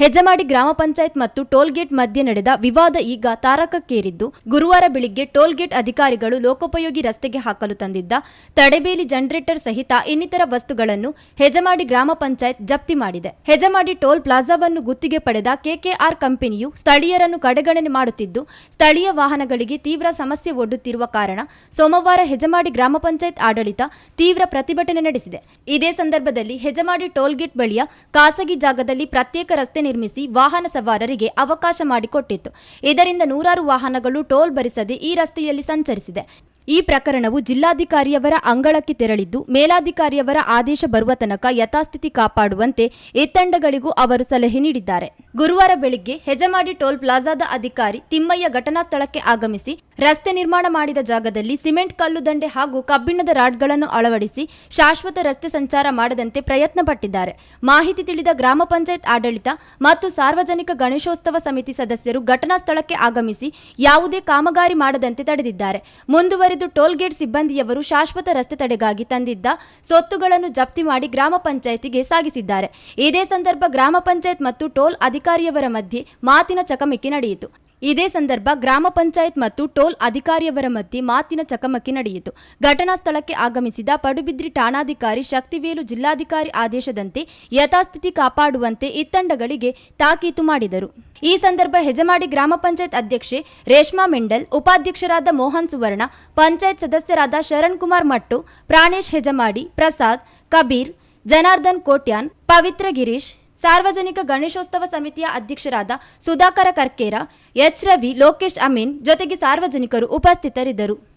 ಹೆಜಮಾಡಿ ಗ್ರಾಮ ಪಂಚಾಯತ್ ಮತ್ತು ಟೋಲ್ಗೇಟ್ ಮಧ್ಯೆ ನಡೆದ ವಿವಾದ ಈಗ ತಾರಕಕ್ಕೇರಿದ್ದು, ಗುರುವಾರ ಬೆಳಿಗ್ಗೆ ಟೋಲ್ಗೇಟ್ ಅಧಿಕಾರಿಗಳು ಲೋಕೋಪಯೋಗಿ ರಸ್ತೆಗೆ ಹಾಕಲು ತಂದಿದ್ದ ತಡೆಬೇಲಿ ಜನರೇಟರ್ ಸಹಿತ ಇನ್ನಿತರ ವಸ್ತುಗಳನ್ನು ಹೆಜಮಾಡಿ ಗ್ರಾಮ ಪಂಚಾಯತ್ ಜಪ್ತಿ ಮಾಡಿದೆ. ಹೆಜಮಾಡಿ ಟೋಲ್ ಪ್ಲಾಜಾವನ್ನು ಗುತ್ತಿಗೆ ಪಡೆದ ಕೆಕೆಆರ್ ಕಂಪನಿಯು ಸ್ಥಳೀಯರನ್ನು ಕಡೆಗಣನೆ ಮಾಡುತ್ತಿದ್ದು, ಸ್ಥಳೀಯ ವಾಹನಗಳಿಗೆ ತೀವ್ರ ಸಮಸ್ಯೆ ಒಡ್ಡುತ್ತಿರುವ ಕಾರಣ ಸೋಮವಾರ ಹೆಜಮಾಡಿ ಗ್ರಾಮ ಪಂಚಾಯತ್ ಆಡಳಿತ ತೀವ್ರ ಪ್ರತಿಭಟನೆ ನಡೆಸಿದೆ. ಇದೇ ಸಂದರ್ಭದಲ್ಲಿ ಹೆಜಮಾಡಿ ಟೋಲ್ಗೇಟ್ ಬಳಿಯ ಖಾಸಗಿ ಜಾಗದಲ್ಲಿ ಪ್ರತ್ಯೇಕ ರಸ್ತೆ ನಿರ್ಮಿಸಿ ವಾಹನ ಸವಾರರಿಗೆ ಅವಕಾಶ ಮಾಡಿಕೊಟ್ಟಿತ್ತು. ಇದರಿಂದ ನೂರಾರು ವಾಹನಗಳು ಟೋಲ್ ಭರಿಸದೆ ಈ ರಸ್ತೆಯಲ್ಲಿ ಸಂಚರಿಸಿದೆ. ಈ ಪ್ರಕರಣವು ಜಿಲ್ಲಾಧಿಕಾರಿಯವರ ಅಂಗಳಕ್ಕೆ ತೆರಳಿದ್ದು, ಮೇಲಾಧಿಕಾರಿಯವರ ಆದೇಶ ಬರುವ ತನಕ ಯಥಾಸ್ಥಿತಿ ಕಾಪಾಡುವಂತೆ ಎತ್ತಂಡಗಳಿಗೂ ಅವರು ಸಲಹೆ ನೀಡಿದ್ದಾರೆ. ಗುರುವಾರ ಬೆಳಿಗ್ಗೆ ಹೆಜಮಾಡಿ ಟೋಲ್ ಪ್ಲಾಜಾದ ಅಧಿಕಾರಿ ತಿಮ್ಮಯ್ಯ ಘಟನಾ ಸ್ಥಳಕ್ಕೆ ಆಗಮಿಸಿ ರಸ್ತೆ ನಿರ್ಮಾಣ ಮಾಡಿದ ಜಾಗದಲ್ಲಿ ಸಿಮೆಂಟ್ ಕಲ್ಲು ದಂಡೆ ಹಾಗೂ ಕಬ್ಬಿಣದ ರಾಡ್ಗಳನ್ನು ಅಳವಡಿಸಿ ಶಾಶ್ವತ ರಸ್ತೆ ಸಂಚಾರ ಮಾಡದಂತೆ ಪ್ರಯತ್ನ ಪಟ್ಟಿದ್ದಾರೆ ಮಾಹಿತಿ ತಿಳಿದ ಗ್ರಾಮ ಪಂಚಾಯತ್ ಆಡಳಿತ ಮತ್ತು ಸಾರ್ವಜನಿಕ ಗಣೇಶೋತ್ಸವ ಸಮಿತಿ ಸದಸ್ಯರು ಘಟನಾ ಸ್ಥಳಕ್ಕೆ ಆಗಮಿಸಿ ಯಾವುದೇ ಕಾಮಗಾರಿ ಮಾಡದಂತೆ ತಡೆದಿದ್ದಾರೆ. ಮುಂದುವರೆದು ಟೋಲ್ಗೇಟ್ ಸಿಬ್ಬಂದಿಯವರು ಶಾಶ್ವತ ರಸ್ತೆ ತಡೆಗಾಗಿ ತಂದಿದ್ದ ಸೊತ್ತುಗಳನ್ನು ಜಪ್ತಿ ಮಾಡಿ ಗ್ರಾಮ ಪಂಚಾಯತಿಗೆ ಸಾಗಿಸಿದ್ದಾರೆ. ಇದೇ ಸಂದರ್ಭ ಗ್ರಾಮ ಪಂಚಾಯತ್ ಮತ್ತು ಟೋಲ್ ಅಧಿಕಾರಿಯವರ ಮಧ್ಯೆ ಮಾತಿನ ಚಕಮಕಿ ನಡೆಯಿತು. ಇದೇ ಸಂದರ್ಭ ಗ್ರಾಮ ಪಂಚಾಯತ್ ಮತ್ತು ಟೋಲ್ ಅಧಿಕಾರಿಯವರ ಮಧ್ಯೆ ಮಾತಿನ ಚಕಮಕಿ ನಡೆಯಿತು. ಘಟನಾ ಸ್ಥಳಕ್ಕೆ ಆಗಮಿಸಿದ ಪಡುಬಿದ್ರಿ ಠಾಣಾಧಿಕಾರಿ ಶಕ್ತಿವೇಲು ಜಿಲ್ಲಾಧಿಕಾರಿ ಆದೇಶದಂತೆ ಯಥಾಸ್ಥಿತಿ ಕಾಪಾಡುವಂತೆ ಇತ್ತಂಡಗಳಿಗೆ ತಾಕೀತು ಮಾಡಿದರು. ಈ ಸಂದರ್ಭ ಹೆಜಮಾಡಿ ಗ್ರಾಮ ಪಂಚಾಯತ್ ಅಧ್ಯಕ್ಷೆ ರೇಷ್ಮಾ ಮೆಂಡಲ್, ಉಪಾಧ್ಯಕ್ಷರಾದ ಮೋಹನ್ ಸುವರ್ಣ, ಪಂಚಾಯತ್ ಸದಸ್ಯರಾದ ಶರಣ್ ಕುಮಾರ್ ಮಟ್ಟು, ಪ್ರಾಣೇಶ್ ಹೆಜಮಾಡಿ ಪ್ರಸಾದ್, ಕಬೀರ್, ಜನಾರ್ದನ್ ಕೋಟ್ಯಾನ್, ಪವಿತ್ರ ಗಿರೀಶ್ ಸಾರ್ವಜನಿಕ ಗಣೇಶೋತ್ಸವ ಸಮಿತಿಯ ಅಧ್ಯಕ್ಷರಾದ ಸುಧಾಕರ ಕರ್ಕೇರ ಎಚ್ ರವಿ ಲೋಕೇಶ್ ಅಮೀನ್ ಜೊತೆಗೆ ಸಾರ್ವಜನಿಕರು ಉಪಸ್ಥಿತರಿದ್ದರು.